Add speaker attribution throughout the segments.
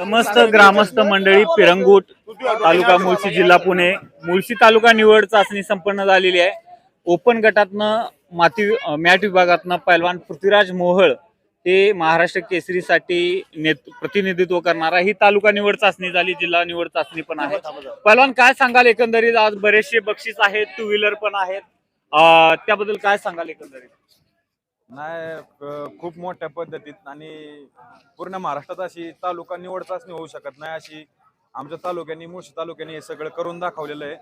Speaker 1: समस्त ग्रामस्थ मंडळी पिरंगूट तालुका मुळशी जिल्हा पुणे मुळशी तालुका निवड चाचणी संपन्न झालेली आहे. ओपन गटातनं माती मॅट विभागातनं पैलवान पृथ्वीराज मोहळ हे महाराष्ट्र केसरीसाठी नेत प्रतिनिधित्व करणारा ही तालुका निवड चाचणी झाली जिल्हा निवड चाचणी पण आहे. पैलवान काय सांगाल? एकंदरीत आज बरेचसे बक्षीस आहेत टू व्हीलर पण आहेत. त्याबद्दल काय सांगाल एकंदरीत?
Speaker 2: नाही क- खूप मोठ्या पद्धतीत आणि पूर्ण महाराष्ट्रात अशी तालुका निवड चाचणी होऊ शकत नाही अशी आमच्या तालुक्यांनी मुळशी तालुक्याने हे सगळं करून दाखवलेलं आहे.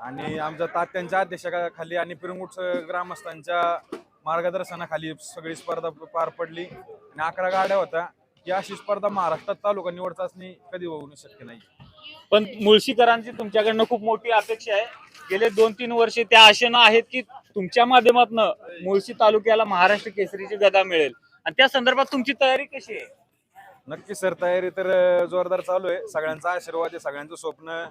Speaker 2: आणि आमच्या तात्यांच्या अध्यक्षाखाली आणि पिरंगुट ग्रामस्थांच्या मार्गदर्शनाखाली सगळी स्पर्धा पार पडली. आणि अकरा गाड्या होत्या. की अशी स्पर्धा महाराष्ट्रात तालुका निवड चाचणी कधी होऊ शक्य नाही.
Speaker 1: पण मुळशीकरांची तुमच्याकडनं खूप मोठी अपेक्षा आहे. गेले दोन तीन वर्षे त्या आशेनं आहेत की तुमच्या माध्यमातून मुळशी तालुक्याला महाराष्ट्र केसरीची गदा मिळेल. आणि त्या संदर्भात तुमची तयारी कशी आहे?
Speaker 2: नक्की सर तयारी तर जोरदार चालू आहे. सगळ्यांचा आशीर्वाद आहे सगळ्यांचं स्वप्न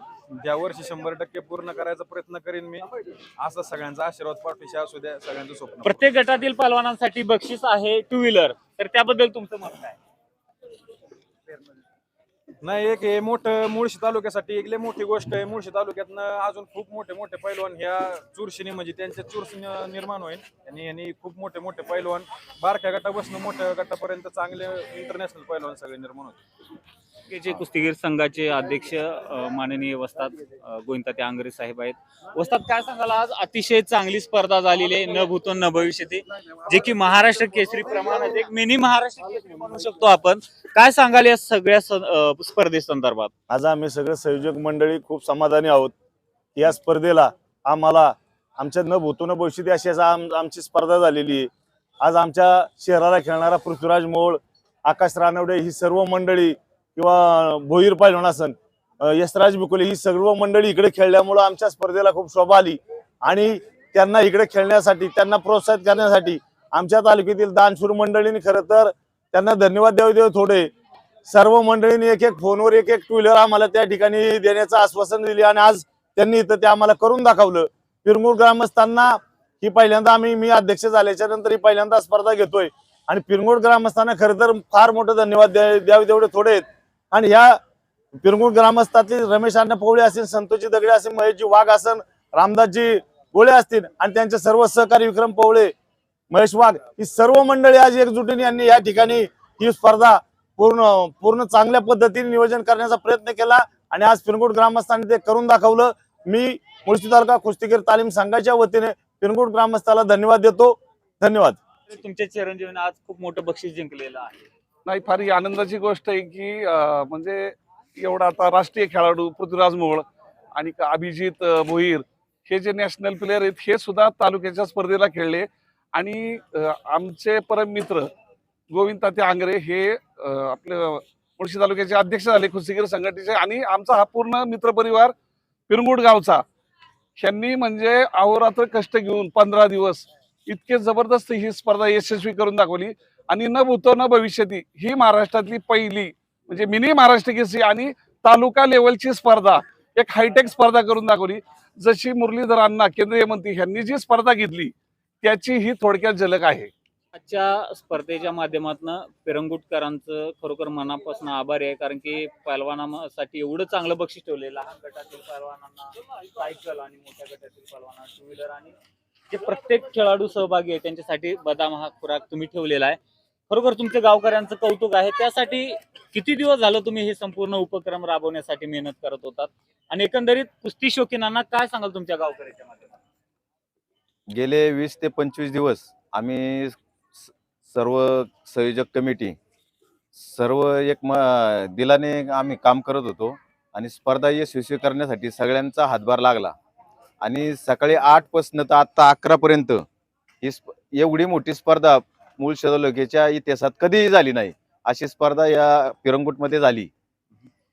Speaker 2: या वर्षी शंभर टक्के पूर्ण करायचा प्रयत्न करीन मी असं सगळ्यांचा आशीर्वाद पाठीशी असू द्या सगळ्यांचं स्वप्न.
Speaker 1: प्रत्येक गटातील पलवानांसाठी बक्षीस आहे टू व्हीलर. तर त्याबद्दल तुमचं मत काय?
Speaker 2: नाही एक हे मोठं मुळशी तालुक्यासाठी एक लय मोठी गोष्ट आहे. मुळशी तालुक्यातनं अजून खूप मोठे मोठे पैलवान ह्या चुरशीने म्हणजे त्यांचे चुरशी निर्माण होईल. आणि यांनी खूप मोठे मोठे पैलवान बारक्या गटापासून मोठ्या गटापर्यंत चांगले इंटरनॅशनल पैलवान सगळे निर्माण होते
Speaker 1: जे कुस्तीगीर संघाचे अध्यक्ष अ, माननीय वस्ताद अ, गोविंदा आंगरे साहेब आहेत. वस्ताद काय सांगाल? आज अतिशय चांगली स्पर्धा झालेली आहे न भूतो न भविष्यती. जे की महाराष्ट्र केसरी प्रमाणात एक मिनी महाराष्ट्र केसरी म्हणू शकतो आपण. काय सांगाल या सगळ्या स- अ, स्पर्धेसंदर्भात
Speaker 3: आज आम्ही सगळे संयोजक मंडळी खूप समाधानी आहोत. या स्पर्धेला आम्हाला आमच्या न भूतो न भविष्यती अशी आज आम- आमची स्पर्धा झालेली आहे. आज आमच्या शहराला खेळणारा पृथ्वीराज मोळ आकाश रानवडे ही सर्व मंडळी किंवा भोईर पैलवान असन यशराज बिकोले ही सर्व मंडळी इकडे खेळल्यामुळं आमच्या स्पर्धेला खूप शोभा आली. आणि त्यांना इकडे खेळण्यासाठी त्यांना प्रोत्साहित करण्यासाठी आमच्या तालुक्यातील दानशूर मंडळींनी खरं तर त्यांना धन्यवाद द्यावे देव थोडे. सर्व मंडळींनी एक एक फोनवर एक एक टू व्हीलर आम्हाला त्या ठिकाणी देण्याचं आश्वासन दिले आणि आज त्यांनी इथं ते आम्हाला करून दाखवलं. पिरमूळ ग्रामस्थांना ही पहिल्यांदा आम्ही मी अध्यक्ष झाल्याच्यानंतर ही पहिल्यांदा स्पर्धा घेतोय. आणि पिरमूर ग्रामस्थांना खरं तर फार मोठं धन्यवाद द्यावे तेवढे थोडे आहेत. आणि या पिरंगुळ ग्रामस्थातील रमेश अण्णा पोवळे असतील संतोषजी दगडे असतील महेशजी वाघ असन रामदासजी गोळे असतील आणि त्यांचे सर्व सहकारी विक्रम पोवळे महेश वाघ ही सर्व मंडळी आज एकजुटीने यांनी या ठिकाणी ही स्पर्धा पूर्ण पूर्ण चांगल्या पद्धतीने नियोजन करण्याचा प्रयत्न केला आणि आज पिरगुट ग्रामस्थांनी ते करून दाखवलं. मी मुळशी तालुका कुस्तीगीर तालीम संघाच्या वतीने पिरगुट ग्रामस्थाला धन्यवाद देतो. धन्यवाद.
Speaker 1: तुमच्या चिरंजीवीने आज खूप मोठं बक्षीस जिंकलेलं आहे.
Speaker 4: नाही फार ही आनंदाची गोष्ट आहे की म्हणजे एवढा आता राष्ट्रीय खेळाडू पृथ्वीराज मोहोळ आणि अभिजित मोहीर हे जे नॅशनल प्लेयर आहेत हे सुद्धा तालुक्याच्या स्पर्धेला खेळले. आणि आमचे परम मित्र गोविंद ताते आंग्रे हे आपले मुळशी तालुक्याचे अध्यक्ष झाले कुस्तीगीर संघटनेचे आणि आमचा हा पूर्ण मित्रपरिवार पिरंगुट गावचा. ह्यांनी म्हणजे अहोरात्र कष्ट घेऊन पंधरा दिवस इतके जबरदस्त ही स्पर्धा यशस्वी करून दाखवली. आणि न भूतो न भविष्यती ही महाराष्ट्रातली पहिली म्हणजे मिनी महाराष्ट्र केसरी आणि तालुका लेवलची स्पर्धा एक हायटेक स्पर्धा करून दाखवली. जशी मुरलीधर अण्णा केंद्रीय मंत्री यांनी जी स्पर्धा घेतली त्याची ही थोडक्यात झलक आहे.
Speaker 1: आजच्या स्पर्धेच्या माध्यमातून पिरंगुटकरांचं खरोखर मनापासून आभारी आहे कारण की पैलवानासाठी एवढं चांगलं बक्षीस ठेवले लहान गटातील पैलवानांना सायकल आणि मोठ्या गटातील पैलवानांना टू व्हीलर आणि जे प्रत्येक खेळाडू सहभागी आहे त्यांच्यासाठी बदाम हा खुराक तुम्ही ठेवलेला आहे. खरोखर तुमच्या गावकऱ्यांचं कौतुक आहे. त्यासाठी किती दिवस झालं तुम्ही हे संपूर्ण उपक्रम राबवण्यासाठी मेहनत करत होतात? आणि एकंदरीत कुस्ती शौकीनांना काय सांगाल तुमच्या गावकऱ्याच्या माध्यमातून
Speaker 5: गेले वीस ते पंचवीस दिवस आम्ही सर्व संयोजक कमिटी सर्व एक म दिलाने आम्ही काम करत होतो आणि स्पर्धा यशस्वी करण्यासाठी सगळ्यांचा हातभार लागला. आणि सकाळी आठपासनं तर आत्ता अकरापर्यंत ही स्प एवढी मोठी स्पर्धा मूळ तालुक्याच्या इतिहासात कधीही झाली नाही. अशी स्पर्धा या पिरंगुटमध्ये झाली.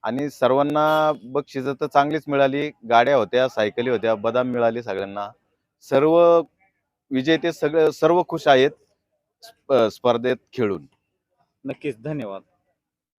Speaker 5: आणि सर्वांना बक्षिसं तर चांगलीच मिळाली. गाड्या होत्या सायकली होत्या बदाम मिळाले सगळ्यांना. सर्व विजेते सगळे सर्व खुश आहेत स्पर्धेत खेळून.
Speaker 1: नक्कीच धन्यवाद.